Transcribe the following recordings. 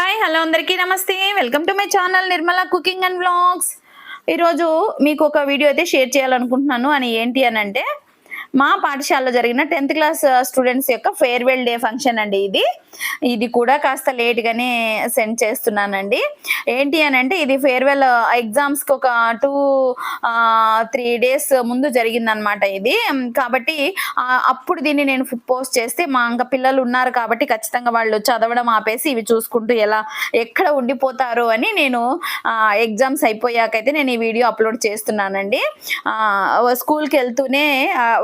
Hi hello అందరికీ నమస్తే. Welcome to my channel Nirmala cooking and vlogs ఈరోజు మీకు ఒక వీడియో అయితే షేర్ చేయాలనుకుంటున్నాను. అని ఏంటి అని అంటే మా పాఠశాలలో జరిగిన టెన్త్ క్లాస్ స్టూడెంట్స్ యొక్క ఫేర్వెల్ డే ఫంక్షన్ అండి ఇది. ఇది కూడా కాస్త లేట్గానే సెండ్ చేస్తున్నానండి. ఏంటి అని అంటే ఇది ఫేర్వెల్ ఎగ్జామ్స్కి ఒక టూ త్రీ డేస్ ముందు జరిగిందనమాట ఇది. కాబట్టి అప్పుడు దీన్ని నేను పోస్ట్ చేస్తే మా ఇంకా పిల్లలు ఉన్నారు కాబట్టి ఖచ్చితంగా వాళ్ళు చదవడం ఆపేసి ఇవి చూసుకుంటూ ఎలా ఎక్కడ ఉండిపోతారు అని నేను ఎగ్జామ్స్ అయిపోయాకైతే నేను ఈ వీడియో అప్లోడ్ చేస్తున్నానండి. స్కూల్కి వెళ్తూనే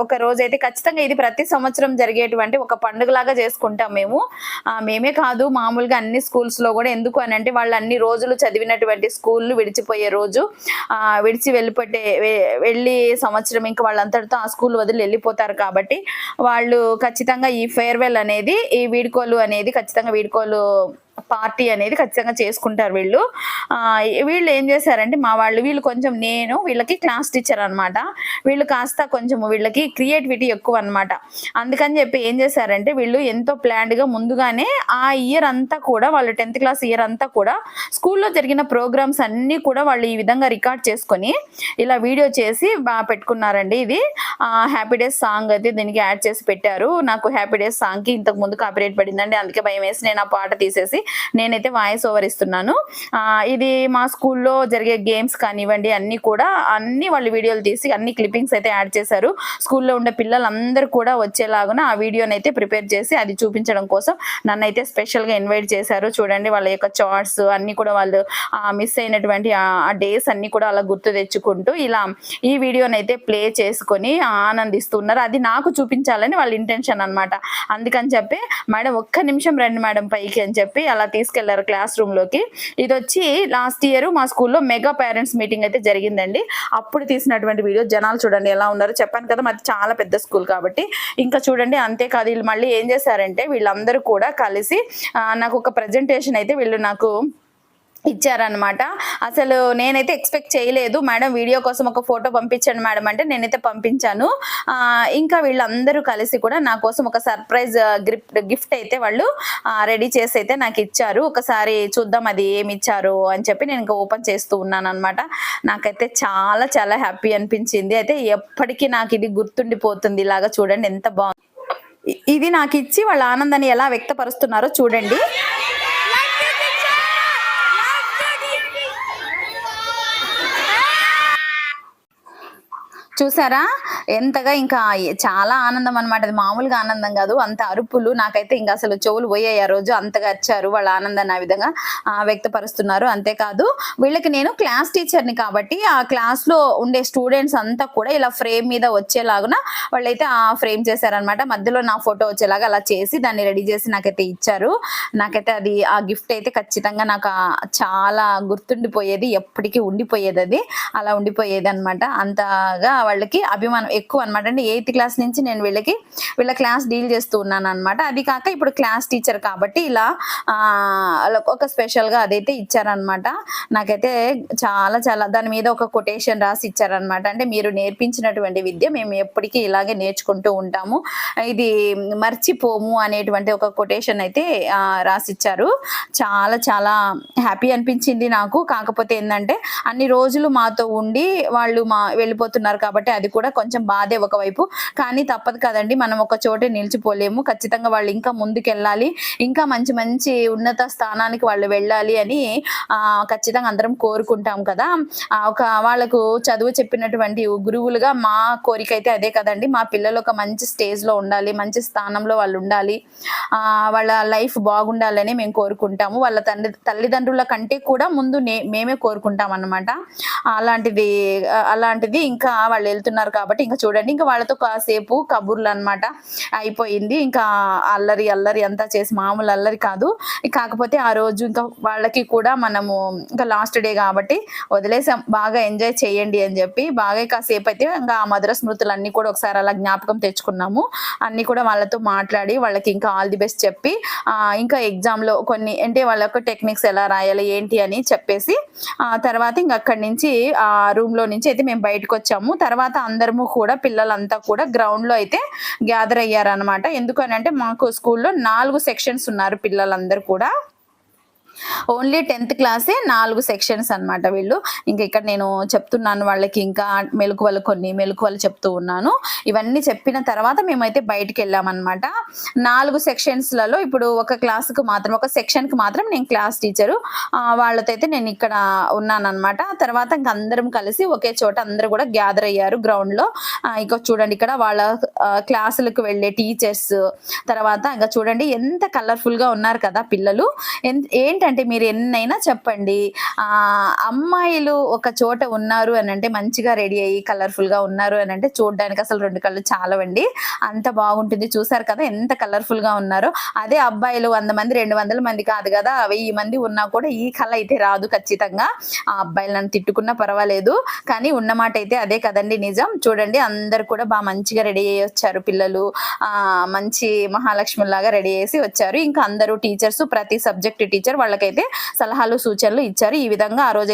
ఒక రోజు అయితే ఖచ్చితంగా ఇది ప్రతి సంవత్సరం జరిగేటువంటి ఒక పండుగలాగా చేసుకుంటాం మేము. మేమే కాదు మామూలుగా అన్ని స్కూల్స్లో లో కూడా ఎందుకు అని అంటే వాళ్ళు అన్ని రోజులు చదివినటువంటి స్కూళ్ళు విడిచిపోయే రోజు ఆ, విడిచి వెళ్ళిపోతే వెళ్ళి సంవత్సరం ఇంకా వాళ్ళంతటితో ఆ స్కూల్ వదిలి వెళ్ళిపోతారు కాబట్టి వాళ్ళు ఖచ్చితంగా ఈ ఫేర్వెల్ అనేది ఈ వీడ్కోలు అనేది ఖచ్చితంగా వీడ్కోలు పార్టీ అనేది ఖచ్చితంగా చేసుకుంటారు వీళ్ళు. వీళ్ళు ఏం చేశారంటే మా వాళ్ళు వీళ్ళు కొంచెం నేను వీళ్ళకి క్లాస్ టీచర్ అనమాట వీళ్ళు కాస్త కొంచెం వీళ్ళకి క్రియేటివిటీ ఎక్కువ అనమాట అందుకని చెప్పి ఏం చేశారంటే వీళ్ళు ఎంతో planned ముందుగానే ఆ ఇయర్ అంతా కూడా వాళ్ళు టెన్త్ క్లాస్ ఇయర్ అంతా కూడా స్కూల్లో జరిగిన ప్రోగ్రామ్స్ అన్నీ కూడా వాళ్ళు ఈ విధంగా రికార్డ్ చేసుకొని ఇలా వీడియో చేసి బాగా పెట్టుకున్నారండి ఇది. హ్యాపీ డేస్ సాంగ్ అయితే దీనికి యాడ్ చేసి పెట్టారు. నాకు హ్యాపీ డేస్ సాంగ్కి ఇంతకు ముందు కాపీరేట్ పడిందండి. అందుకే భయం వేసి నేను ఆ పాట తీసేసి నేనైతే వాయిస్ ఓవర్ ఇస్తున్నాను. ఆ, ఇది మా స్కూల్లో జరిగే గేమ్స్ కానివ్వండి అన్నీ కూడా అన్ని వాళ్ళు వీడియోలు తీసి అన్ని క్లిప్పింగ్స్ అయితే యాడ్ చేశారు. స్కూల్లో ఉండే పిల్లలందరూ కూడా వచ్చేలాగా ఆ వీడియోని అయితే ప్రిపేర్ చేసి అది చూపించడం కోసం నన్ను అయితే స్పెషల్గా ఇన్వైట్ చేశారు. చూడండి వాళ్ళ యొక్క చార్ట్స్ అన్ని కూడా వాళ్ళు మిస్ అయినటువంటి ఆ డేస్ అన్ని కూడా అలా గుర్తు తెచ్చుకుంటూ ఇలా ఈ వీడియోని అయితే ప్లే చేసుకొని ఆనందిస్తున్నారు. అది నాకు చూపించాలని వాళ్ళ ఇంటెన్షన్ అనమాట అందుకని చెప్పి మేడం ఒక్క నిమిషం రండి మేడం పైకి అని చెప్పి అలా తీసుకెళ్ళారు క్లాస్ రూమ్లోకి. ఇది వచ్చి లాస్ట్ ఇయర్ మా స్కూల్లో మెగా పేరెంట్స్ మీటింగ్ అయితే జరిగిందండి. అప్పుడు తీసినటువంటి వీడియో జనాలు చూడండి ఎలా ఉన్నారు. చెప్పాను కదా మాది చాలా పెద్ద స్కూల్ కాబట్టి. ఇంకా చూడండి అంతేకాదు వీళ్ళు మళ్ళీ ఏం చేశారంటే వీళ్ళందరూ కూడా కలిసి నాకు ఒక ప్రజెంటేషన్ అయితే వీళ్ళు నాకు ఇచ్చారనమాట అసలు నేనైతే ఎక్స్పెక్ట్ చేయలేదు. మేడం వీడియో కోసం ఒక ఫోటో పంపించండి మేడం అంటే నేనైతే పంపించాను. ఇంకా వీళ్ళందరూ కలిసి కూడా నా కోసం ఒక సర్ప్రైజ్ గిఫ్ట్ గిఫ్ట్ అయితే వాళ్ళు రెడీ చేసి అయితే నాకు ఇచ్చారు. ఒకసారి చూద్దాం అది ఏమి ఇచ్చారు అని చెప్పి నేను ఇంకా ఓపెన్ చేస్తూ ఉన్నాను అనమాట నాకైతే చాలా చాలా హ్యాపీ అనిపించింది. అయితే ఎప్పటికీ నాకు ఇది గుర్తుండిపోతుంది. ఇలాగా చూడండి ఎంత బాగుంది. ఇది నాకు ఇచ్చి వాళ్ళ ఆనందాన్ని ఎలా వ్యక్తపరుస్తున్నారో చూడండి. చూసారా? ఎంతగా ఇంకా చాలా ఆనందం అనమాట అది మామూలుగా ఆనందం కాదు. అంత అరుపులు నాకైతే ఇంకా అసలు చెవులు పోయాయి ఆ రోజు. అంతగా వచ్చారు వాళ్ళ ఆనందాన్ని ఆ విధంగా ఆ, వ్యక్తపరుస్తున్నారు. అంతేకాదు వీళ్ళకి నేను క్లాస్ టీచర్ని కాబట్టి ఆ క్లాస్లో ఉండే స్టూడెంట్స్ అంతా కూడా ఇలా ఫ్రేమ్ మీద వచ్చేలాగున వాళ్ళైతే ఆ ఫ్రేమ్ చేశారనమాట మధ్యలో నా ఫోటో వచ్చేలాగా అలా చేసి దాన్ని రెడీ చేసి నాకైతే ఇచ్చారు. నాకైతే అది ఆ గిఫ్ట్ అయితే ఖచ్చితంగా నాకు చాలా గుర్తుండిపోయేది. ఎప్పటికీ ఉండిపోయేది అది. అలా ఉండిపోయేది అనమాట అంతగా వాళ్ళకి అభిమానం ఎక్కువ అనమాట అంటే ఎయిత్ క్లాస్ నుంచి నేను వీళ్ళకి వీళ్ళ క్లాస్ డీల్ చేస్తూ ఉన్నాను అనమాట అది కాక ఇప్పుడు క్లాస్ టీచర్ కాబట్టి ఇలా ఒక స్పెషల్గా అదైతే ఇచ్చారనమాట నాకైతే చాలా చాలా దాని మీద ఒక కొటేషన్ రాసి ఇచ్చారనమాట అంటే మీరు నేర్పించినటువంటి విద్య మేము ఎప్పటికీ ఇలాగే నేర్చుకుంటూ ఉంటాము. ఇది మర్చిపోము అనేటువంటి ఒక కొటేషన్ అయితే రాసిచ్చారు చాలా చాలా హ్యాపీ అనిపించింది నాకు. కాకపోతే ఏంటంటే అన్ని రోజులు మాతో ఉండి వాళ్ళు మా వెళ్ళిపోతున్నారు కాబట్టి కాబట్టి అది కూడా కొంచెం బాధే ఒకవైపు. కానీ తప్పదు కదండి మనం ఒక చోటే నిలిచిపోలేము. ఖచ్చితంగా వాళ్ళు ఇంకా ముందుకెళ్ళాలి. ఇంకా మంచి మంచి ఉన్నత స్థానానికి వాళ్ళు వెళ్ళాలి అని ఆ, ఖచ్చితంగా అందరం కోరుకుంటాం కదా. ఆ, ఒక వాళ్ళకు చదువు చెప్పినటువంటి గురువులుగా మా కోరిక అయితే అదే కదండి. మా పిల్లలు ఒక మంచి స్టేజ్లో ఉండాలి మంచి స్థానంలో వాళ్ళు ఉండాలి. ఆ, వాళ్ళ లైఫ్ బాగుండాలని మేము కోరుకుంటాము. వాళ్ళ తండ్రి తల్లిదండ్రుల కంటే కూడా ముందు మేమే కోరుకుంటాం అన్నమాట అలాంటిది అలాంటిది ఇంకా వాళ్ళు వెళ్తున్నారు కాబట్టి ఇంకా చూడండి. ఇంకా వాళ్ళతో కాసేపు కబుర్లు అన్నమాట అయిపోయింది. ఇంకా అల్లరి అల్లరి అంతా చేసి మామూలు అల్లరి కాదు. కాకపోతే ఆ రోజు ఇంకా వాళ్ళకి కూడా మనము ఇంకా లాస్ట్ డే కాబట్టి వదిలేసాం. బాగా ఎంజాయ్ చేయండి అని చెప్పి బాగా కాసేపు అయితే ఇంకా ఆ మధుర స్మృతులు అన్ని కూడా ఒకసారి అలా జ్ఞాపకం తెచ్చుకున్నాము. అన్ని కూడా వాళ్ళతో మాట్లాడి వాళ్ళకి ఇంకా ఆల్ ది బెస్ట్ చెప్పి ఇంకా ఎగ్జామ్లో లో కొన్ని అంటే వాళ్ళ యొక్క టెక్నిక్స్ ఎలా రాయాలి ఏంటి అని చెప్పేసి ఆ తర్వాత ఇంకా అక్కడి నుంచి ఆ రూమ్లో నుంచి అయితే మేము బయటకు వచ్చాము. తర్వాత తర్వాత అందరము కూడా పిల్లలంతా కూడా గ్రౌండ్లో అయితే గ్యాదర్ అయ్యారనమాట ఎందుకనంటే మాకు స్కూల్లో నాలుగు సెక్షన్స్ ఉన్నారు పిల్లలందరూ కూడా. ఓన్లీ టెన్త్ క్లాసే నాలుగు సెక్షన్స్ అన్నమాట వీళ్ళు. ఇంకా ఇక్కడ నేను చెప్తున్నాను వాళ్ళకి ఇంకా మెలకువలు కొన్ని మెలకువలు చెప్తూ ఉన్నాను. ఇవన్నీ చెప్పిన తర్వాత మేమైతే బయటికి వెళ్ళామన్నమాట. నాలుగు సెక్షన్స్లలో ఇప్పుడు ఒక క్లాస్కి మాత్రం ఒక సెక్షన్కి మాత్రం నేను క్లాస్ టీచరు. వాళ్ళతో అయితే నేను ఇక్కడ ఉన్నానన్నమాట. తర్వాత ఇంక అందరం కలిసి ఒకే చోట అందరూ కూడా గ్యాదర్ అయ్యారు గ్రౌండ్లో. ఇంకా చూడండి ఇక్కడ వాళ్ళ క్లాసులకు వెళ్ళే టీచర్స్. తర్వాత ఇంకా చూడండి ఎంత కలర్ఫుల్గా ఉన్నారు కదా పిల్లలు. ఎన్- ఏంటంటే మీరు ఎన్నైనా చెప్పండి. ఆ అమ్మాయిలు ఒక చోట ఉన్నారు అని అంటే మంచిగా రెడీ అయ్యి కలర్ఫుల్గా ఉన్నారు అని అంటే చూడడానికి అసలు రెండు కళ్ళు చాలవండి. అంత బాగుంటుంది. చూసారు కదా ఎంత కలర్ఫుల్గా ఉన్నారో. అదే అబ్బాయిలు వంద మంది రెండు వందల మంది కాదు కదా. వెయ్యి మంది ఉన్నా కూడా ఈ కళ అయితే రాదు ఖచ్చితంగా. ఆ అబ్బాయిలు నన్ను తిట్టుకున్నా పర్వాలేదు. కానీ ఉన్నమాట అయితే అదే కదండి నిజం. చూడండి అందరు కూడా బాగా మంచిగా రెడీ అయ్యి వచ్చారు పిల్లలు. ఆ మంచి మహాలక్ష్మిలాగా రెడీ చేసి వచ్చారు. ఇంకా అందరూ టీచర్స్ ప్రతి సబ్జెక్ట్ టీచర్ వాళ్ళకైతే సలహాలు సూచనలు ఇచ్చారు. ఈ విధంగా ఆ రోజు